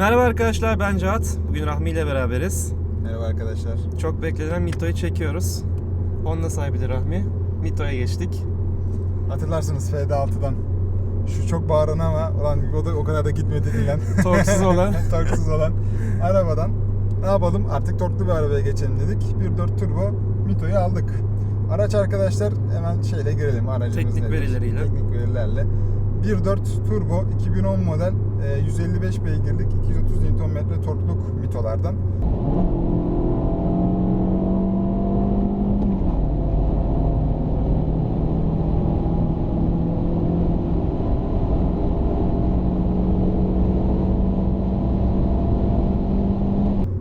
Merhaba arkadaşlar ben Cahat. Bugün Rahmi ile beraberiz. Merhaba arkadaşlar. Çok beklenen Mito'yu çekiyoruz. Honda sahibi de Rahmi. Mito'ya geçtik. Hatırlarsınız FD6'dan. Şu çok bağıran ama ulan o da o kadar da gitmedi diyen. Torksuz olan. Torksuz olan arabadan. Ne yapalım artık torklu bir arabaya geçelim dedik. 1.4 turbo Mito'yu aldık. Araç arkadaşlar hemen şeyle girelim aracımız Teknik nedir? verileriyle. Teknik verilerle. 1.4 turbo 2010 model 155 beygirlik 230 Nm torkluk Mito'lardan.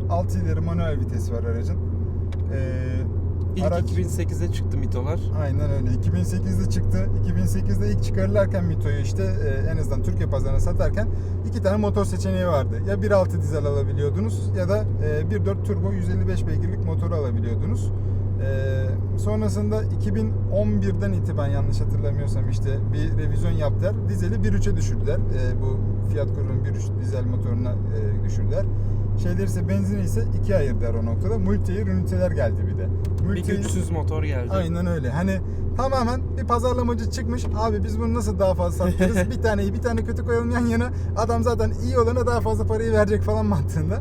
Altı ileri manuel vitesi var aracın. Ee, İlk araç- 2008'de çıktı Mito'lar. Aynen öyle. 2008'de çıktı. 2008'de ilk çıkarırlarken Mito'yu işte e, en azından Türkiye pazarına satarken iki tane motor seçeneği vardı. Ya 1.6 dizel alabiliyordunuz ya da e, 1.4 turbo 155 beygirlik motoru alabiliyordunuz. E, sonrasında 2011'den itibaren yanlış hatırlamıyorsam işte bir revizyon yaptılar. Dizeli 1.3'e düşürdüler. E, bu Fiat grubunun 1.3 dizel motoruna e, düşürdüler. Şeyleri ise benzini ise ikiye ayırdılar o noktada. Multi-air üniteler geldi bir de. Bir Multi-air- güçsüz motor geldi. Aynen öyle. Hani tamamen bir pazarlamacı çıkmış. Abi biz bunu nasıl daha fazla satıyoruz? bir tane iyi bir tane kötü koyalım yan yana. Adam zaten iyi olana daha fazla parayı verecek falan mantığında.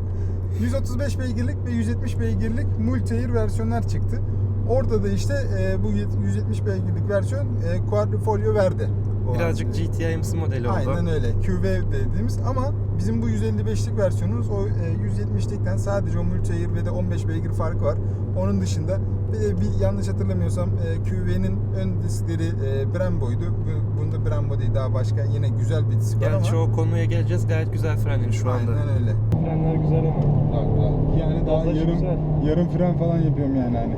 135 beygirlik ve 170 beygirlik multi-air versiyonlar çıktı. Orada da işte e, bu 170 beygirlik versiyon e, quadrifolio verdi. Birazcık. GTI'msi modeli oldu. Aynen öyle. QV dediğimiz ama bizim bu 155'lik versiyonumuz o e, 170'likten sadece o multi-air ve de 15 beygir farkı var. Onun dışında bir, bir yanlış hatırlamıyorsam e, QV'nin ön diskleri e, Brembo'ydu. Bu, bunda Brembo değil daha başka yine güzel bir disk var Gerçi ama. o konuya geleceğiz. Gayet güzel frenleri şu anda. Aynen öyle. Frenler güzel ama. Yani daha Bazı yarım güzel. yarım fren falan yapıyorum yani hani.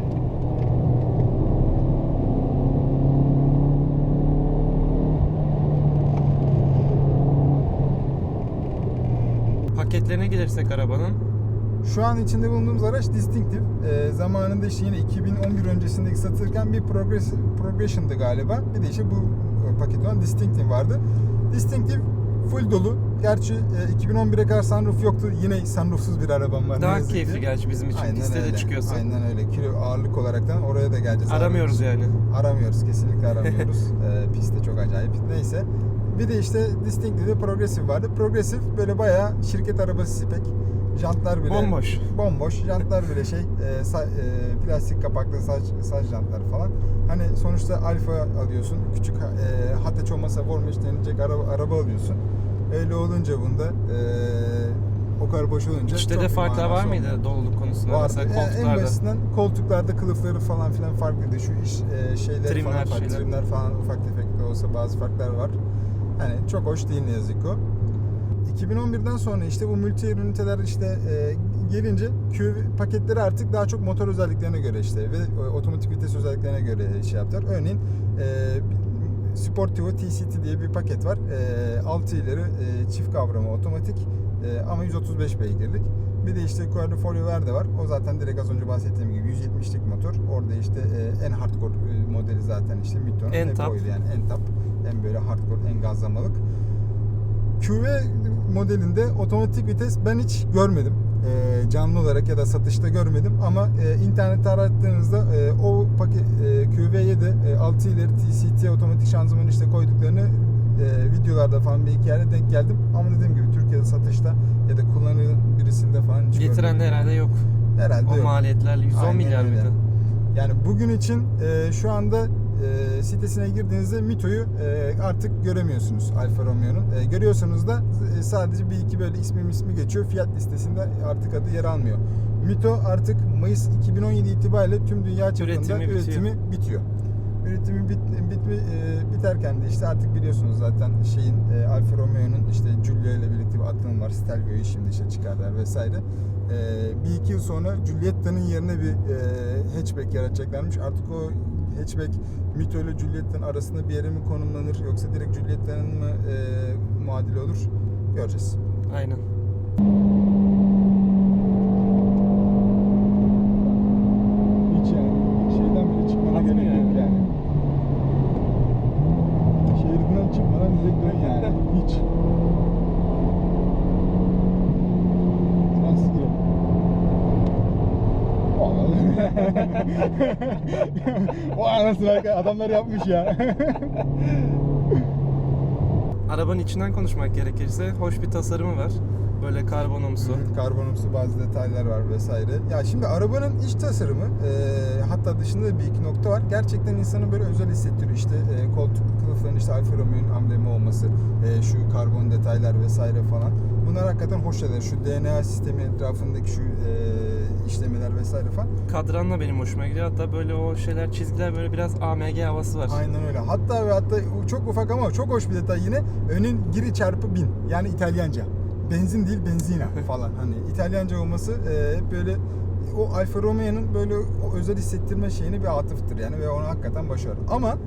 Paketlerine gelirsek arabanın. Şu an içinde bulunduğumuz araç Distinctive. Ee, zamanında işte yine 2011 öncesindeki satılırken bir Progress, Progression'dı galiba. Bir de işte bu e, paket olan Distinctive vardı. Distinctive full dolu. Gerçi e, 2011'e kadar sunroof yoktu. Yine sunroofsuz bir arabam var. Daha keyifli ki. gerçi bizim için. Aynen Piste de çıkıyorsun. Aynen öyle. Kilo ağırlık olaraktan oraya da geleceğiz. Aramıyoruz yani. Aramıyoruz. Kesinlikle aramıyoruz. ee, pist de çok acayip. Neyse. Bir de işte Distinctive'de Progressive vardı. Progressive böyle bayağı şirket arabası spek. Jantlar bile Bomboş. bomboş. Jantlar bile şey e, sa- e, plastik kapaklı saç saç jantlar falan. Hani sonuçta Alfa alıyorsun. Küçük e, hatta olmasa Vormeş denilecek araba, araba alıyorsun. Öyle olunca bunda e, o kadar boş olunca İçte de farklar var mıydı olmuyor. doluluk konusunda? Vardı. Mesela en koltuklarda. basitinden koltuklarda kılıfları falan filan farklıydı. Şu iş e, şeyleri Trimler, falan şeyler. Trimler falan ufak tefek de olsa bazı farklar var. Hani çok hoş değil ne yazık o. 2011'den sonra işte bu multi üniteler işte e, gelince Q paketleri artık daha çok motor özelliklerine göre işte ve e, otomatik vites özelliklerine göre şey yaptılar. Örneğin e, Sportivo TCT diye bir paket var. E, 6 ileri e, çift kavrama otomatik e, ama 135 beygirlik. Bir de işte Quadrifoglio Verde var. O zaten direkt az önce bahsettiğim gibi 170'lik motor. Orada işte e, en hardcore e, modeli zaten işte Mito'nun En top. yani en top. En böyle hardcore, en gazlamalık. QV modelinde otomatik vites ben hiç görmedim. E, canlı olarak ya da satışta görmedim ama e, internette arattığınızda e, o paket e, QV'ye de e, 6 ileri TCT otomatik şanzıman işte koyduklarını e, videolarda falan bir iki yerde denk geldim. Ama dediğim gibi Türkiye'de satışta ya da kullanılan birisinde falan hiç Getiren de herhalde yok. herhalde O yok. maliyetlerle 110 Aynen milyar öyle. mıydı? Yani bugün için e, şu anda e, sitesine girdiğinizde Mito'yu e, artık göremiyorsunuz Alfa Romeo'nun. E, görüyorsanız da e, sadece bir iki böyle ismi ismi geçiyor. Fiyat listesinde artık adı yer almıyor. Mito artık Mayıs 2017 itibariyle tüm dünya çapında Üretimi üretimi, bitiyor. bitiyor. Üretimi bit, bitmi, e, biterken de işte artık biliyorsunuz zaten şeyin e, Alfa Romeo'nun işte Giulia ile birlikte bir atılım var. Stelvio'yu şimdi işte çıkardılar vesaire. E, bir iki yıl sonra Giulietta'nın yerine bir e, hatchback yaratacaklarmış. Artık o hatchback Mito ile Giulietta'nın arasında bir yere mi konumlanır yoksa direkt Giulietta'nın mı e, muadili olur göreceğiz. Aynen. Hiç yani şeyden bile çıkmana Atmıyor gerek yok yani. yani. Şehirden çıkmadan direkt dön yani. Hiç. o anasını adamlar yapmış ya. Arabanın içinden konuşmak gerekirse hoş bir tasarımı var. Böyle karbonumsu. Karbonumsu bazı detaylar var vesaire. Ya şimdi arabanın iç tasarımı e, hatta dışında da bir iki nokta var. Gerçekten insanı böyle özel hissettiriyor. İşte e, koltuk kılıfların işte Alfa Romeo'nun amblemi olması, e, şu karbon detaylar vesaire falan. Bunlar hakikaten hoş şeyler. Şu DNA sistemi etrafındaki şu e, işlemeler vesaire falan. Kadranla benim hoşuma gidiyor. Hatta böyle o şeyler çizgiler böyle biraz AMG havası var. Aynen öyle. Hatta ve hatta çok ufak ama çok hoş bir detay yine. Önün giri çarpı bin. Yani İtalyanca. Benzin değil benzina falan. Hani İtalyanca olması e, hep böyle o Alfa Romeo'nun böyle o özel hissettirme şeyini bir atıftır yani ve onu hakikaten başarır. Ama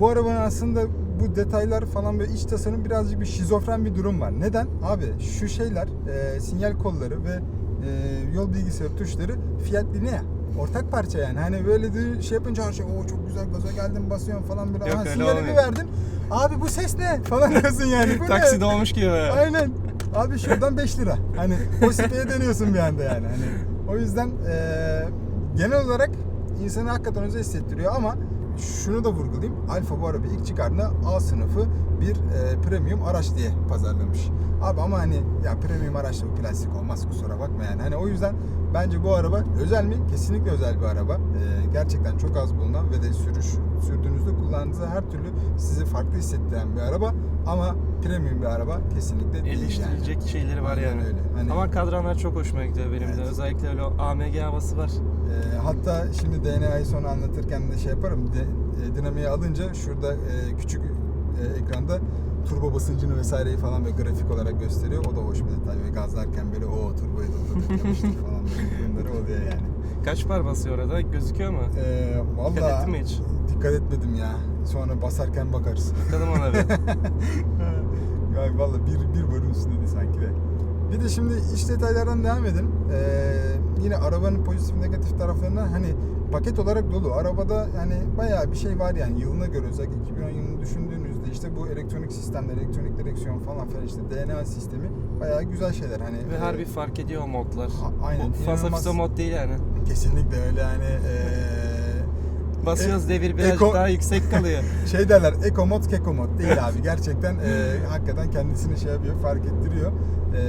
bu arabanın aslında bu detaylar falan böyle iç tasarım birazcık bir şizofren bir durum var. Neden? Abi şu şeyler e, sinyal kolları ve e, yol bilgisayarı tuşları Fiat Linea. Ortak parça yani. Hani böyle de şey yapınca her şey o çok güzel gaza geldim basıyorum falan böyle. Yok, Aha, sinyali bir verdin. Abi bu ses ne? Falan diyorsun yani. Bu? Takside olmuş gibi. Aynen. Abi şuradan 5 lira. Hani o siteye dönüyorsun bir anda yani. Hani o yüzden eee, genel olarak insanı hakikaten özel hissettiriyor ama şunu da vurgulayayım. Alfa bu araba ilk çıkardığında A sınıfı bir eee, premium araç diye pazarlamış. Abi ama hani ya premium araçta bu plastik olmaz kusura bakma yani. Hani o yüzden bence bu araba özel mi? Kesinlikle özel bir araba. Eee, gerçekten çok az bulunan ve de sürüş sürdüğünüzde kullandığınızda her türlü sizi farklı hissettiren bir araba ama premium bir araba kesinlikle değil yani. Eleştirilecek şeyleri var Aynen yani. öyle. Hani- Ama kadranlar çok hoşuma gidiyor benim de. Evet. Özellikle öyle o AMG havası var. Ee, hatta şimdi DNA'yı sonra anlatırken de şey yaparım. De, e, dinamiği alınca şurada e, küçük e, ekranda turbo basıncını vesaireyi falan böyle grafik olarak gösteriyor. O da hoş bir detay. Ve gazlarken böyle o turboyu doldurduk falan böyle durumları oluyor yani. Kaç par basıyor orada? Gözüküyor mu? Ee, Dikkat Valla ettin mi hiç? dikkat etmedim ya. Sonra basarken bakarız. Bakalım ona bir. ya valla bir, bir barın üstündeydi sanki de. Bir de şimdi iç detaylardan devam edelim. Ee, yine arabanın pozitif negatif taraflarına hani paket olarak dolu. Arabada yani bayağı bir şey var yani yılına göre özellikle 2010 yılını düşündüğünüzde işte bu elektronik sistemler, elektronik direksiyon falan filan işte DNA sistemi bayağı güzel şeyler. Hani Ve e, harbi fark ediyor o modlar. A- aynen, Bu fazla fisa mod değil yani. kesinlikle öyle yani e, Basıyoruz E- devir birazcık eko- daha yüksek kalıyor. şey derler eko mod keko mod değil abi gerçekten e, hakikaten kendisini şey yapıyor fark ettiriyor. E,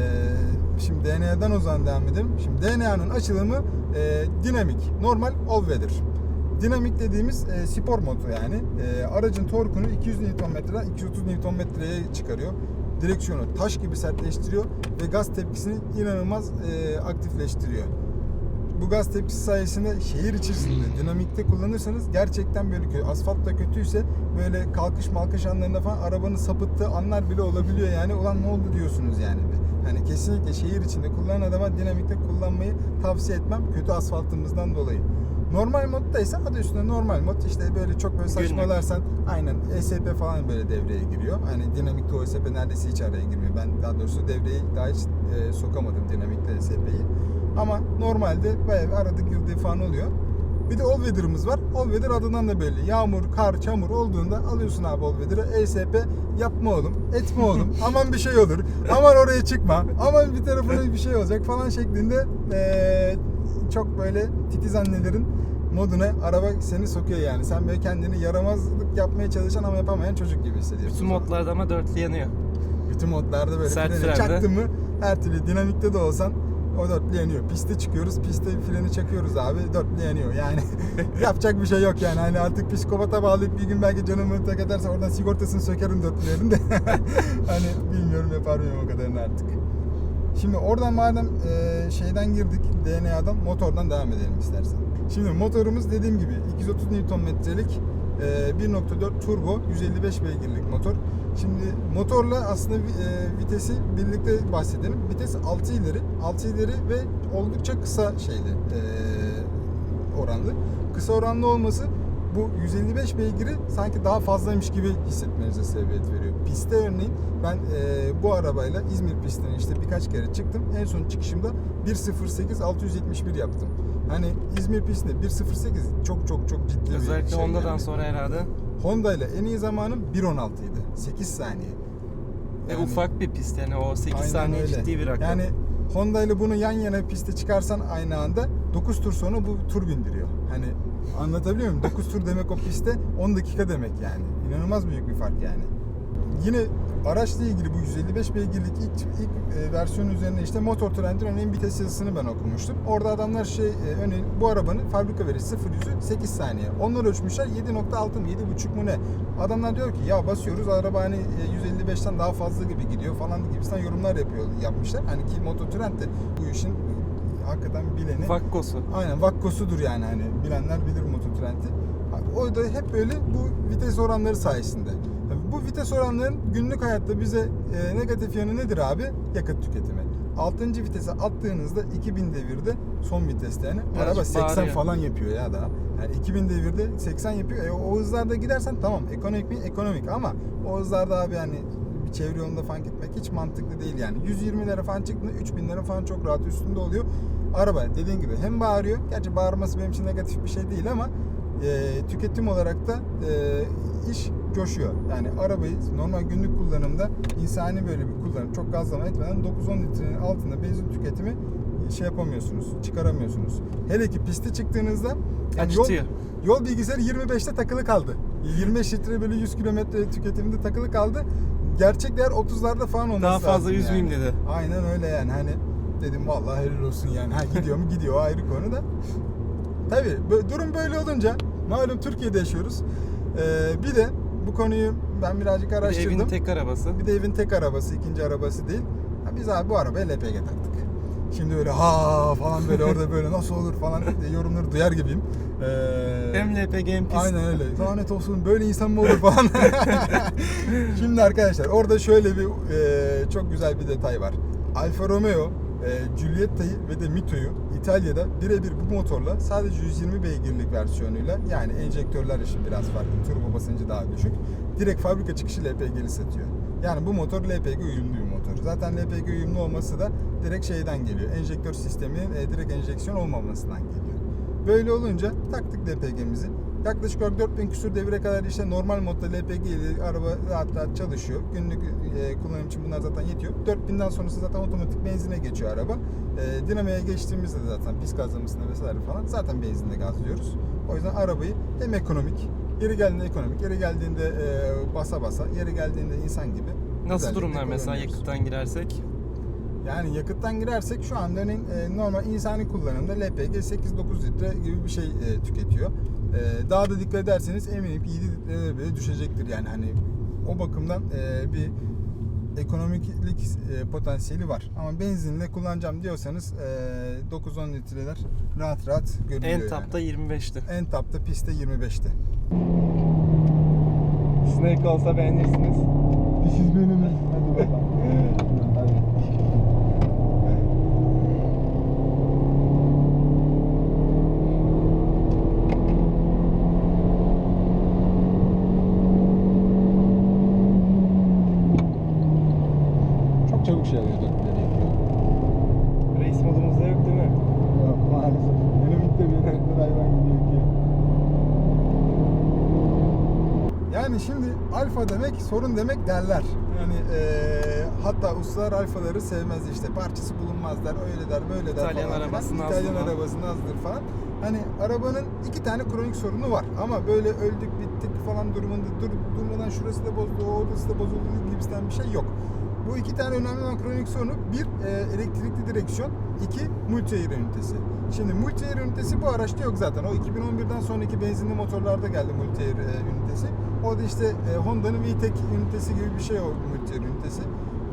şimdi DNA'dan o zaman devam edelim. Şimdi DNA'nın açılımı e, dinamik, normal, all weather. Dinamik dediğimiz e, spor modu yani. E, aracın torkunu 200 Nm'den 230 Nm'ye çıkarıyor. Direksiyonu taş gibi sertleştiriyor ve gaz tepkisini inanılmaz e, aktifleştiriyor bu gaz tepkisi sayesinde şehir içerisinde dinamikte kullanırsanız gerçekten böyle kötü. Asfalt da kötüyse böyle kalkış malkış anlarında falan arabanın sapıttığı anlar bile olabiliyor yani. Ulan ne oldu diyorsunuz yani. Hani kesinlikle şehir içinde kullanan adama dinamikte kullanmayı tavsiye etmem. Kötü asfaltımızdan dolayı. Normal modda ise adı üstünde normal mod işte böyle çok böyle Günlük. saçmalarsan aynen ESP falan böyle devreye giriyor. Hani dinamikte o ESP neredeyse hiç araya girmiyor. Ben daha doğrusu devreye daha hiç e, sokamadım dinamikte ESP'yi. Ama normalde bayağı arada girdiği falan oluyor. Bir de all weather'ımız var. All weather adından da belli. Yağmur, kar, çamur olduğunda alıyorsun abi all weather'ı. ESP yapma oğlum, etme oğlum. Aman bir şey olur. Aman oraya çıkma. Aman bir tarafına bir şey olacak falan şeklinde eee, çok böyle titiz annelerin moduna araba seni sokuyor yani. Sen böyle kendini yaramazlık yapmaya çalışan ama yapamayan çocuk gibi hissediyorsun. Bütün modlarda ama dörtlü yanıyor. Bütün modlarda böyle Sert freni çaktın mı her türlü dinamikte de olsan o dörtlü yanıyor. Piste çıkıyoruz, piste freni çakıyoruz abi dörtlü yanıyor. Yani yapacak bir şey yok yani. Hani artık psikopata bağlayıp bir gün belki canımı tak ederse oradan sigortasını sökerim dörtlülerin de. hani bilmiyorum yapar mıyım o kadarını artık. Şimdi oradan madem e, şeyden girdik DNA'dan motordan devam edelim istersen. Şimdi motorumuz dediğim gibi 230 Nm'lik e, 1.4 turbo 155 beygirlik motor. Şimdi motorla aslında e, vitesi birlikte bahsedelim. Vites 6 ileri, 6 ileri ve oldukça kısa şeyli e, oranlı. Kısa oranlı olması bu 155 beygiri sanki daha fazlaymış gibi hissetmenize sebebiyet veriyor. Piste örneğin ben e, bu arabayla İzmir pistine işte birkaç kere çıktım. En son çıkışımda 1.08 671 yaptım. Hani İzmir pistinde 1.08 çok çok çok ciddi bir Özellikle şey Honda'dan yani. sonra herhalde. Honda ile en iyi zamanım 1.16 idi. 8 saniye. Yani- ufak bir pist yani o 8 Aynen saniye öyle. ciddi bir rakam. Yani Honda ile bunu yan yana piste çıkarsan aynı anda 9 tur sonra bu tur bindiriyor. Hani anlatabiliyor muyum? 9 tur demek o pistte 10 dakika demek yani. İnanılmaz büyük bir fark yani. Yine araçla ilgili bu 155 beygirlik ilk, ilk e, versiyon üzerine işte Motor Trend'in örneğin vites yazısını ben okumuştum. Orada adamlar şey e, örneğin bu arabanın fabrika verisi 0 yüzü 8 saniye. Onlar ölçmüşler 7.6 mı 7.5 mu ne? Adamlar diyor ki ya basıyoruz araba hani e, 155'ten daha fazla gibi gidiyor falan gibisinden yorumlar yapıyor yapmışlar. Hani ki Motor Trend de bu işin e, hakikaten bileni. Vakkosu. Aynen vakkosudur yani hani bilenler bilir Mototrend'i. O da hep böyle bu vites oranları sayesinde. Bu vites oranların günlük hayatta bize e, negatif yanı nedir abi? Yakıt tüketimi. 6. vitese attığınızda 2000 devirde son viteste yani Birazcık araba 80 bağırıyor. falan yapıyor ya daha. Yani 2000 devirde 80 yapıyor. E, o hızlarda gidersen tamam ekonomik mi? Ekonomik ama o hızlarda abi hani bir çevre yolunda falan gitmek hiç mantıklı değil yani. 120 lira falan çıktığında 3000 lira falan çok rahat üstünde oluyor. Araba dediğin gibi hem bağırıyor. Gerçi bağırması benim için negatif bir şey değil ama e, tüketim olarak da e, iş coşuyor. Yani arabayı normal günlük kullanımda insani böyle bir kullanım çok gazlama etmeden 9-10 litrenin altında benzin tüketimi şey yapamıyorsunuz, çıkaramıyorsunuz. Hele ki piste çıktığınızda yani yol, yol bilgisayarı 25'te takılı kaldı. 25 litre böyle 100 kilometre tüketiminde takılı kaldı. Gerçek değer 30'larda falan olması Daha fazla yani. yüzmeyeyim dedi. Aynen öyle yani hani dedim vallahi helal olsun yani. Ha gidiyor mu gidiyor ayrı konu da. Tabii durum böyle olunca malum Türkiye'de yaşıyoruz. Ee, bir de bu konuyu ben birazcık Bir de araştırdım. evin tek arabası. Bir de evin tek arabası, ikinci arabası değil. Ha, biz abi bu arabaya LPG taktık. Şimdi öyle ha falan böyle orada böyle nasıl olur falan yorumları duyar gibiyim. Ee, Hem LPG hem pist. Aynen öyle. Lanet olsun böyle insan mı olur falan. Şimdi arkadaşlar orada şöyle bir e, çok güzel bir detay var. Alfa Romeo, e, Giulietta'yı ve de Mito'yu İtalya'da birebir bu motorla sadece 120 beygirlik versiyonuyla yani enjektörler işi biraz farklı, turbo basıncı daha düşük. Direkt fabrika çıkışı LPG'li satıyor. Yani bu motor LPG uyumlu bir motor. Zaten LPG uyumlu olması da direkt şeyden geliyor. Enjektör sisteminin e, direkt enjeksiyon olmamasından geliyor. Böyle olunca taktık LPG'mizi. Yaklaşık olarak 4000 küsur devire kadar işte normal modda LPG ile araba rahat rahat çalışıyor. Günlük e, kullanım için bunlar zaten yetiyor. 4000'den sonrası zaten otomatik benzine geçiyor araba. E, dinamaya geçtiğimizde de zaten pis gazlamasında vesaire falan zaten benzinle gazlıyoruz. O yüzden arabayı hem ekonomik, yeri geldiğinde ekonomik, yeri geldiğinde e, basa basa, yeri geldiğinde insan gibi. Nasıl durumlar mesela yakıttan girersek? Yani yakıttan girersek şu anda örneğin e, normal insani kullanımda LPG 8-9 litre gibi bir şey e, tüketiyor. E, daha da dikkat ederseniz eminim ki 7 litrelere bile düşecektir yani hani o bakımdan e, bir ekonomiklik e, potansiyeli var. Ama benzinle kullanacağım diyorsanız e, 9-10 litreler rahat rahat görülüyor En yani. tapta 25'ti. En tapta pistte 25'ti. Snake olsa beğenirsiniz. Dişiz benim. Çok çabuk şey yapıyor. Reis modumuzda yok değil mi? Yok maalesef. Dinamitte bir dökmeler hayvan gibi yakıyor. Yani şimdi alfa demek sorun demek derler. Yani eee, hatta ustalar alfaları sevmez işte parçası bulunmaz der öyle der böyle der İtalyan falan. arabası nazlı İtalyan mı? arabası nazlıdır falan. Hani arabanın iki tane kronik sorunu var ama böyle öldük bittik falan durumunda dur, durmadan şurası da bozuldu orası da bozuldu gibisinden bir şey yok. Bu iki tane önemli olan kronik sorunu bir e, elektrikli direksiyon, iki multi air ünitesi. Şimdi multi air ünitesi bu araçta yok zaten. O 2011'den sonraki benzinli motorlarda geldi multi air e, ünitesi. O da işte e, Honda'nın VTEC ünitesi gibi bir şey o multi air ünitesi.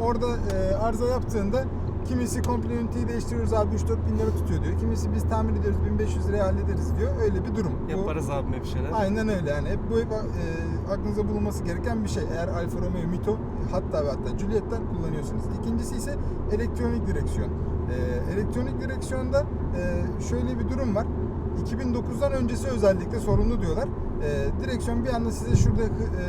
Orada e, arıza yaptığında kimisi komple üniteyi değiştiriyoruz abi 3-4 bin lira tutuyor diyor. Kimisi biz tamir ediyoruz 1500 liraya hallederiz diyor. Öyle bir durum. Bu- Yaparız abime bir şeyler. Aynen öyle yani hep bu hep e, aklınızda bulunması gereken bir şey. Eğer Alfa Romeo Mito hatta ve hatta Giuliette'den kullanıyorsunuz. İkincisi ise elektronik direksiyon. E, elektronik direksiyonda e, şöyle bir durum var. 2009'dan öncesi özellikle sorunlu diyorlar. E, direksiyon bir anda size şurada e,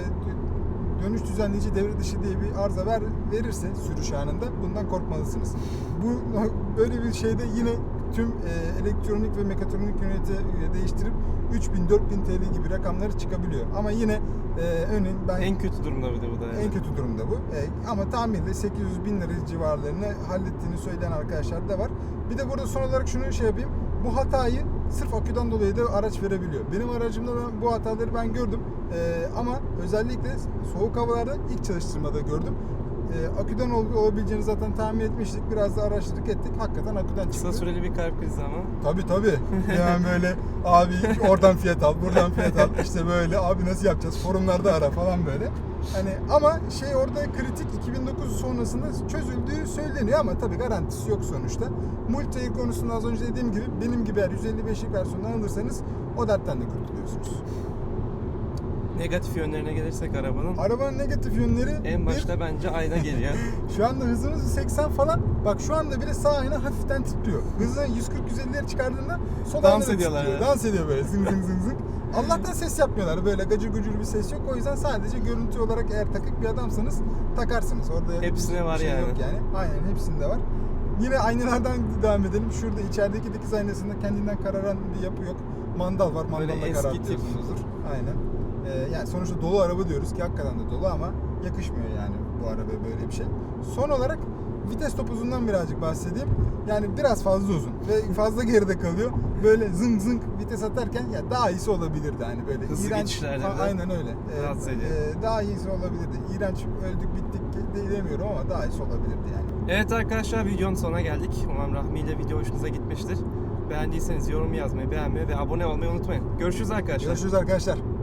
dönüş düzenleyici devre dışı diye bir arıza ver, verirse sürüş anında bundan korkmalısınız. Bu böyle bir şeyde yine tüm e, elektronik ve mekatronik ünite değiştirip 3000 4000 TL gibi rakamları çıkabiliyor. Ama yine e, önün ben En kötü durumda bir de bu da yani. en kötü durumda bu. E, ama tamirle 800 bin lira civarlarını hallettiğini söyleyen arkadaşlar da var. Bir de burada son olarak şunu şey yapayım. Bu hatayı sırf aküden dolayı da araç verebiliyor. Benim aracımda ben bu hataları ben gördüm. E, ama özellikle soğuk havalarda ilk çalıştırmada gördüm. E, aküden ol- olabileceğini zaten tahmin etmiştik. Biraz da araştırdık ettik. Hakikaten aküden çıktı. Kısa süreli bir kalp krizi ama. Tabi tabi. Yani böyle abi oradan fiyat al, buradan fiyat al. İşte böyle abi nasıl yapacağız? Forumlarda ara falan böyle. Hani ama şey orada kritik 2009 sonrasında çözüldüğü söyleniyor ama tabi garantisi yok sonuçta. Multiair konusunda az önce dediğim gibi benim gibi eğer 155'lik versiyondan alırsanız o dertten de kurtuluyorsunuz. Negatif yönlerine gelirsek arabanın. Arabanın negatif yönleri En bir, başta bence ayna geliyor. Şu anda hızımız 80 falan. Bak şu anda bile sağ ayna hafiften titriyor. Hızı 140-150'leri çıkardığında sol Dans ayna ediyorlar titriyor. Dans ediyor böyle zıng zıng zıng zıng. Allah'tan ses yapmıyorlar. Böyle gacır gucur bir ses yok. O yüzden sadece görüntü olarak eğer takık bir adamsanız takarsınız. Orada Hepsine bir var şey yani. Yok yani. Aynen hepsinde var. Yine aynalardan devam edelim. Şurada içerideki dikiz aynasında kendinden kararan bir yapı yok. Mandal var. Mandalla karartıyorsunuzdur. Aynen. Ee, yani sonuçta dolu araba diyoruz ki hakikaten de dolu ama yakışmıyor yani bu arabaya böyle bir şey. Son olarak vites topuzundan birazcık bahsedeyim. Yani biraz fazla uzun ve fazla geride kalıyor. Böyle zıng zıng vites atarken ya daha iyisi olabilirdi hani böyle Hızlı iğrenç. de aynen öyle. Ee, e, daha iyisi olabilirdi. İğrenç öldük bittik de- demiyorum ama daha iyisi olabilirdi yani. Evet arkadaşlar videonun sonuna geldik. Umarım Rahmi ile video hoşunuza gitmiştir. Beğendiyseniz yorum yazmayı, beğenmeyi ve abone olmayı unutmayın. Görüşürüz arkadaşlar. Görüşürüz arkadaşlar.